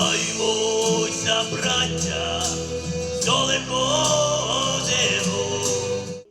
Гаймося, браття.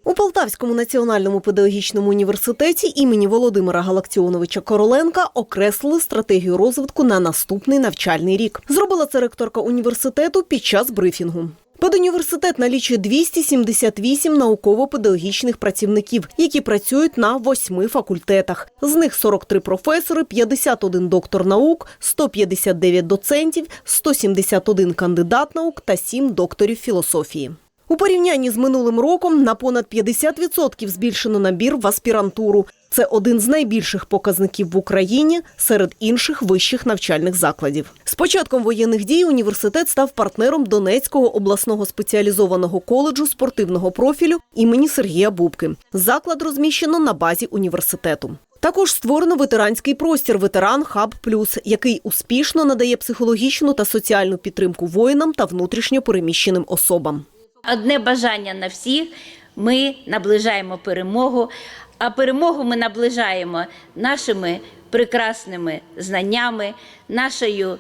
У Полтавському національному педагогічному університеті імені Володимира Галакціоновича Короленка окреслили стратегію розвитку на наступний навчальний рік. Зробила це ректорка університету під час брифінгу. Педуніверситет налічує 278 науково-педагогічних працівників, які працюють на восьми факультетах. З них 43 професори, 51 доктор наук, 159 доцентів, 171 кандидат наук та 7 докторів філософії. У порівнянні з минулим роком на понад 50% збільшено набір в аспірантуру. Це один з найбільших показників в Україні серед інших вищих навчальних закладів. З початком воєнних дій університет став партнером Донецького обласного спеціалізованого коледжу спортивного профілю імені Сергія Бубки. Заклад розміщено на базі університету. Також створено ветеранський простір Ветеран Хаб Плюс, який успішно надає психологічну та соціальну підтримку воїнам та внутрішньо переміщеним особам. Одне бажання на всіх. Ми наближаємо перемогу, а перемогу ми наближаємо нашими прекрасними знаннями, нашою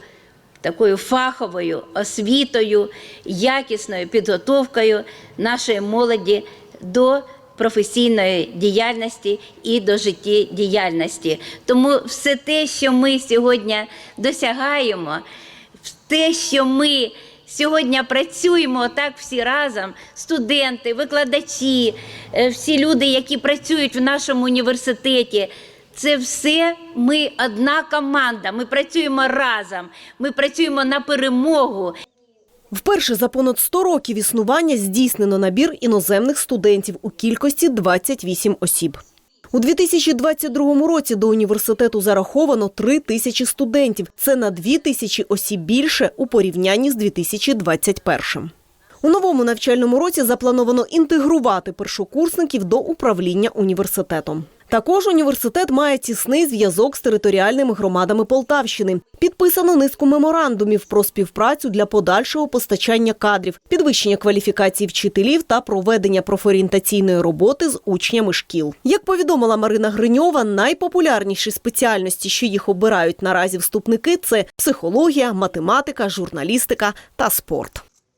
такою фаховою освітою, якісною підготовкою нашої молоді до професійної діяльності і до життєдіяльності. Тому все те, що ми сьогодні досягаємо, те, що ми сьогодні працюємо так всі разом: студенти, викладачі, е, всі люди, які працюють в нашому університеті. Це все ми одна команда. Ми працюємо разом. Ми працюємо на перемогу. Вперше за понад 100 років існування здійснено набір іноземних студентів у кількості 28 осіб. У 2022 році до університету зараховано 3 тисячі студентів. Це на 2 тисячі осіб більше у порівнянні з 2021. У новому навчальному році заплановано інтегрувати першокурсників до управління університетом. Також університет має тісний зв'язок з територіальними громадами Полтавщини. Підписано низку меморандумів про співпрацю для подальшого постачання кадрів, підвищення кваліфікації вчителів та проведення профорієнтаційної роботи з учнями шкіл. Як повідомила Марина Гриньова, найпопулярніші спеціальності, що їх обирають наразі вступники, це психологія, математика, журналістика та спорт.